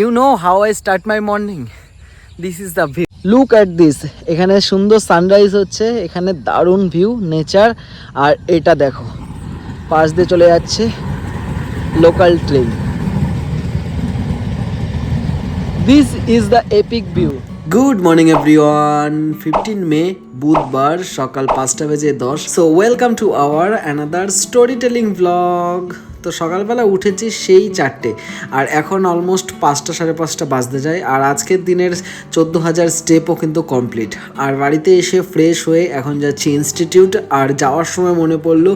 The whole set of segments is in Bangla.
You know how I start my morning this is the view look at this এখানে সুন্দর সানরাইজ হচ্ছে এখানে দারুণ ভিউ নেচার আর এটা দেখো। পাশ দিয়ে চলে যাচ্ছে local train this is the epic view good morning everyone fifteen May বুধবার সকাল পাঁচটা বেজে দশ। So welcome to our another story telling blog তো সকালবেলা উঠেছি সেই চারটে। আর এখন অলমোস্ট পাঁচটা সাড়ে পাঁচটা বাজতে যায়। আর আজকের দিনের চোদ্দ হাজার স্টেপও কিন্তু কমপ্লিট আর বাড়িতে এসে ফ্রেশ হয়ে এখন যাচ্ছি ইনস্টিটিউট আর যাওয়ার সময় মনে পড়ল,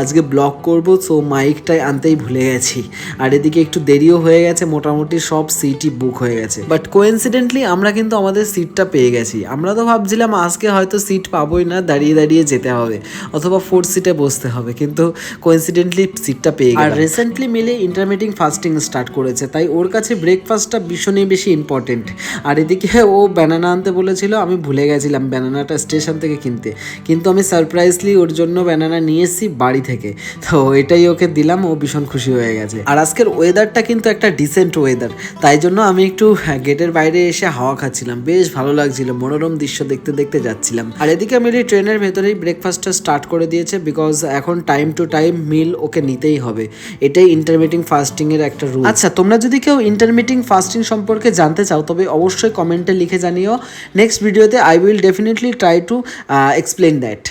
আজকে ব্লগ করব সো মাইকটাই আনতেই ভুলে গেছি। আর এদিকে একটু দেরিও হয়ে গেছে, মোটামুটি সব সিটই বুক হয়ে গেছে। বাট কোইন্সিডেন্টলি আমরা কিন্তু আমাদের সিটটা পেয়ে গেছি। আমরা তো ভাবছিলাম আজকে হয়তো সিট পাবোই না, দাঁড়িয়ে দাঁড়িয়ে যেতে হবে। অথবা ফোর সিটে বসতে হবে, কিন্তু কোইন্সিডেন্টলি সিটটা পেয়ে আর রিসেন্টলি মিলে ইন্টারমিডিং ফাস্টিং স্টার্ট করেছে তাই ওর কাছে ব্রেকফাস্টটা ভীষণই বেশি ইম্পর্টেন্ট আর এদিকে ও ব্যানানা আনতে বলেছিল আমি ভুলে গেছিলাম ব্যানানাটা স্টেশন থেকে কিনতে। কিন্তু আমি সারপ্রাইজলি ওর জন্য ব্যানানা নিয়ে এসেছি বাড়ি থেকে। তো এটাই ওকে দিলাম ও ভীষণ খুশি হয়ে গেছে। আর আজকের ওয়েদারটা কিন্তু একটা ডিসেন্ট ওয়েদার তাই জন্য আমি একটু গেটের বাইরে এসে হাওয়া খাচ্ছিলাম। বেশ ভালো লাগছিল মনোরম দৃশ্য দেখতে দেখতে যাচ্ছিলাম। আর এদিকে আমি ট্রেনের ভেতরেই ব্রেকফাস্টটা স্টার্ট করে দিয়েছে বিকজ এখন time to time meal okay নিতেই হবে। এটাই ইন্টারমিটিং এর একটা রুল আচ্ছা তোমরা যদি কেউ ইন্টারমিটিং ফাস্টিং সম্পর্কে জানতে চাও, তবে অবশ্যই কমেন্টে লিখে জানিও। নেক্সট ভিডিওতে I will definitely try to explain that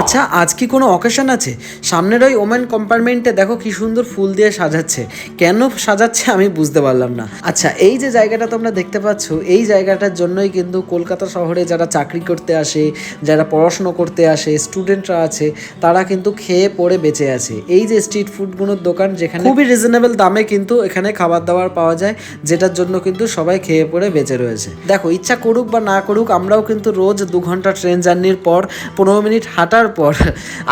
আচ্ছা আজ কি কোনো অকেশন আছে? সামনের ওই ওমেন কম্পার্টমেন্টে দেখো কি সুন্দর ফুল দিয়ে সাজাচ্ছে। কেন সাজাচ্ছে আমি বুঝতে পারলাম না। আচ্ছা এই যে জায়গাটা তোমরা দেখতে পাচ্ছ, এই জায়গাটার জন্যই কিন্তু কলকাতা শহরে যারা চাকরি করতে আসে, যারা পড়াশুনো করতে আসে স্টুডেন্টরা আছে, তারা কিন্তু খেয়ে পড়ে বেঁচে আছে। এই যে স্ট্রিট ফুডগুলোর দোকান যেখানে খুবই রিজনেবল দামে কিন্তু এখানে খাবার দাবার পাওয়া যায়, যেটার জন্য কিন্তু সবাই খেয়ে পড়ে বেঁচে রয়েছে। দেখো, ইচ্ছা করুক বা না করুক, আমরাও কিন্তু রোজ দু ঘণ্টা ট্রেন জার্নির পর পনেরো মিনিট হাঁটার পর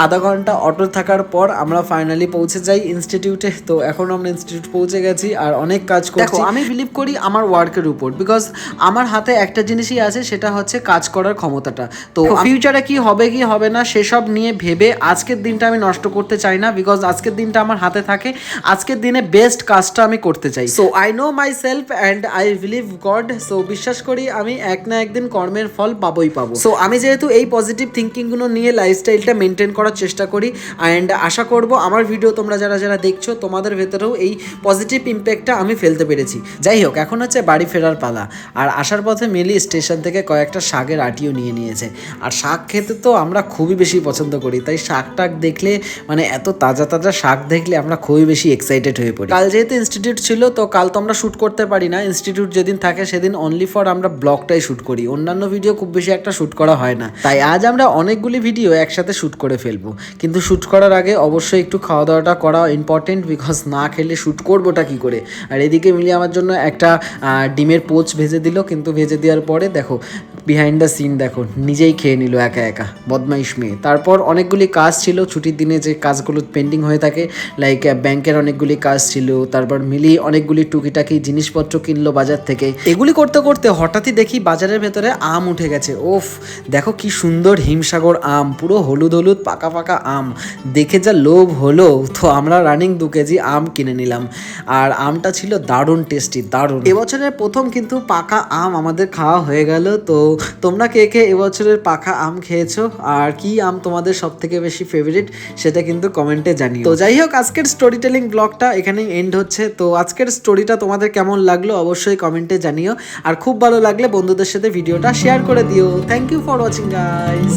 আধা ঘণ্টা অটো থাকার পর আমরা ফাইনালি পৌঁছে যাই ইনস্টিটিউটে তো এখন আমরা ইনস্টিটিউট পৌঁছে গেছি আর অনেক কাজ করছি। আমি বিলিভ করি আমার ওয়ার্কের উপর বিকজ আমার হাতে একটা জিনিসই আছে সেটা হচ্ছে কাজ করার ক্ষমতাটা। তো ফিউচারে কি হবে কি হবে না সেসব নিয়ে ভেবে আজকের দিনটা আমি নষ্ট করতে চাই না বিকজ আজকের দিনটা আমার হাতে থাকে। আজকের দিনে বেস্ট কাজটা আমি করতে চাই। So I know myself and I believe God so বিশ্বাস করি আমি এক না একদিন কর্মের ফল পাবোই পাবো। সো আমি যেহেতু এই পজিটিভ থিঙ্কিংগুলো নিয়ে লাইফস্টাইলটা মেনটেন করার চেষ্টা করি অ্যান্ড আশা করব আমার ভিডিও তোমরা যারা যারা দেখছ, তোমাদের ভেতরেও এই পজিটিভ ইম্প্যাক্টটা আমি ফেলতে পেরেছি। যাই হোক, এখন হচ্ছে বাড়ি ফেরার পালা। আর আসার পথে মেলি স্টেশন থেকে কয়েকটা শাকের আটিও নিয়ে নিয়েছে। আর শাক খেতে তো আমরা খুবই বেশি পছন্দ করি, তাই শাক টাক দেখলে মানে এত তাজা তাজা শাক দেখলে আমরা খুবই বেশি এক্সাইটেড হয়ে পড়ি। কাল যেহেতু ইনস্টিটিউট ছিল, তো কাল তো আমরা শ্যুট করতে পারি না। ইনস্টিটিউট যেদিন থাকে, সেদিন অনলি ফর আমরা ব্লগটাই শ্যুট করি। অন্যান্য ভিডিও খুব বেশি একটা শ্যুট করা হয় না। তাই আজ আমরা অনেকগুলি ভিডিও একসাথে শ্যুট করে ফেলব। কিন্তু শ্যুট করার আগে অবশ্যই একটু খাওয়া দাওয়াটা করা ইম্পর্টেন্ট বিকজ না খেলে শ্যুট করবোটা কি করে? আর এদিকে মিলিয়ে আমার জন্য একটা ডিমের পোচ ভেজে দিল, কিন্তু ভেজে দেওয়ার পরে দেখো বিহাইন্ড দ্য সিন দেখো, নিজেই খেয়ে নিল একা একা, বদমাইশ মেয়ে। তারপর অনেকগুলি কাজ ছিল, ছুটির দিনে যে কাজগুলো পেন্ডিং হয়ে থাকে লাইক ব্যাংকের অনেকগুলি কাজ ছিল, তারপর মিলি অনেকগুলি টুকিটাকি জিনিসপত্র কিনলো বাজার থেকে। এগুলি করতে করতে হঠাৎই দেখি বাজারের ভেতরে আম উঠে গেছে। ওফ, দেখো কি সুন্দর হিমসাগর আম, পুরো হলুদ হলুদ, পাকা পাকা আম। দেখে যা লোভ হলো, তো আমরা রানিং দু কেজি আম কিনে নিলাম। আর আমটা ছিল দারুণ টেস্টি দারুণ। এবছরের প্রথম কিন্তু পাকা আম আমাদের খাওয়া হয়ে গেল, তো তোমরা কে কে এবছরের পাখা আম খেয়েছো? আর কি আম তোমাদের সব থেকে বেশি ফেভারিট সেটা কিন্তু কমেন্টে জানিও। তো যাই হোক, আজকের স্টোরি টেলিং ব্লগটা এখানেই এন্ড হচ্ছে। তো আজকের স্টোরিটা তোমাদের কেমন লাগল অবশ্যই কমেন্টে জানিও। আর খুব ভালো লাগলে বন্ধুদের সাথে ভিডিওটা শেয়ার করে দিও। Thank you for watching guys